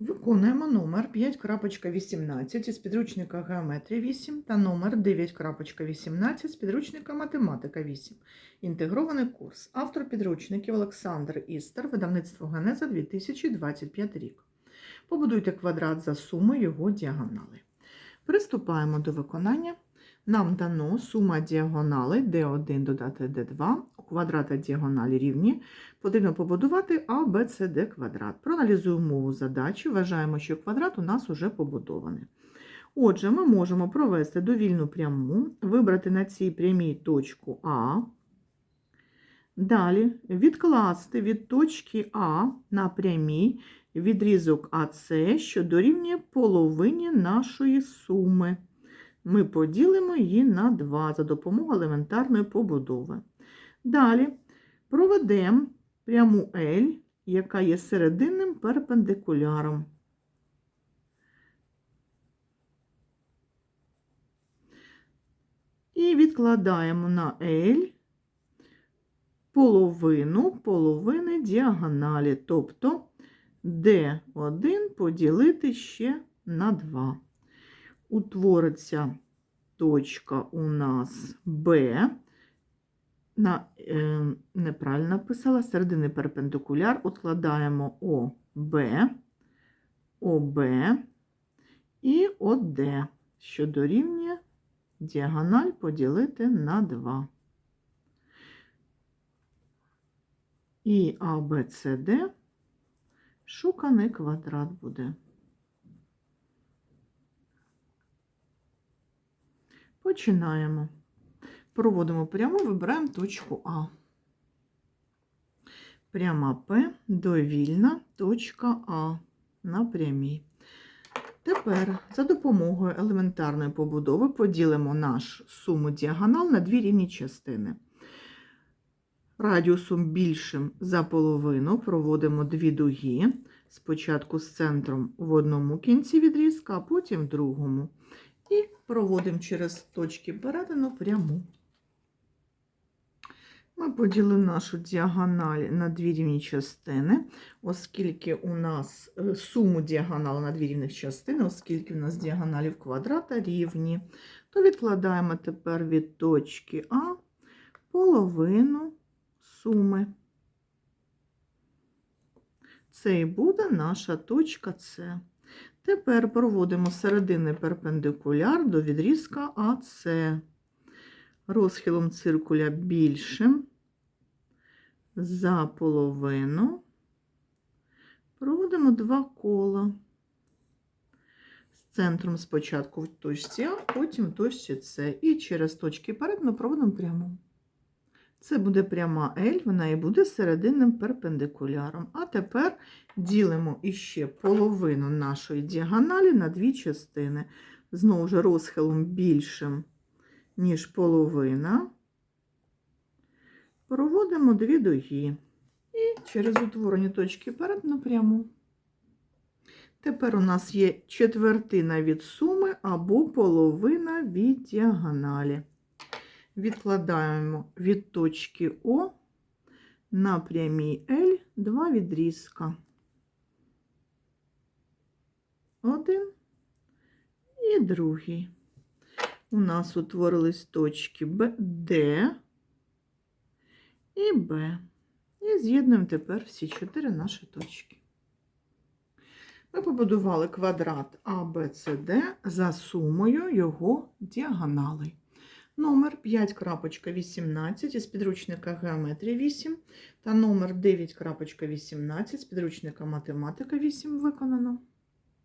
Виконуємо номер 5.18 із підручника Геометрія 8 та номер 9.18 з підручника Математика 8. Інтегрований курс. Автор підручників Олександр Істер, видавництво Генеза 2025 рік. Побудуйте квадрат за сумою його діагоналей. Приступаємо до виконання. Нам дано сума діагоналей d1 додати d2, у квадрата діагоналі рівні. Потрібно побудувати А, квадрат. Проаналізуємо умову задачі. Вважаємо, що квадрат у нас уже побудований. Отже, ми можемо провести довільну пряму, вибрати на цій прямій точку А. Далі відкласти від точки А на прямій відрізок АС, що дорівнює половині нашої суми. Ми поділимо її на 2 за допомогою елементарної побудови. Далі проведемо пряму L, яка є серединним перпендикуляром. І відкладаємо на L половину половини діагоналі, тобто D1 поділити ще на 2. Утвориться точка у нас B. На, е, неправильно написала, середини перпендикуляр, откладаємо ОБ, ОБ і ОД, що дорівнює діагональ поділити на 2. І АБЦД шуканий квадрат буде. Починаємо. Проводимо пряму, вибираємо точку А. Пряма П, довільна точка А на прямій. Тепер за допомогою елементарної побудови поділимо наш суму діагонал на дві рівні частини. Радіусом більшим за половину проводимо дві дуги. Спочатку з центром в одному кінці відрізка, а потім в другому. І проводимо через точки перетину пряму. Ми поділимо нашу діагональ на дві рівні частини, оскільки у нас е, суму діагоналу на дві рівних частини, оскільки у нас діагоналів квадрата рівні, то відкладаємо тепер від точки А половину суми. Це і буде наша точка С. Тепер проводимо серединний перпендикуляр до відрізка АС. Розхилом циркуля більшим за половину. Проводимо два кола. З центром спочатку в точці А, потім в точці С. І через точки перетину проводимо пряму. Це буде пряма L, вона і буде серединним перпендикуляром. А тепер ділимо іще половину нашої діагоналі на дві частини. Знову ж розхилом більшим, ніж половина. Проводимо дві дуги. І через утворені точки перетину пряму. Тепер у нас є четвертина від суми або половина від діагоналі відкладаємо від точки О на прямій L два відрізка. Один і другий. У нас утворились точки Б, Д і Б. І з'єднуємо тепер всі чотири наші точки. Ми побудували квадрат ABCD за сумою його діагоналей. Номер 5.18 із підручника Геометрія 8 та номер 9.18 з підручника Математика 8 виконано.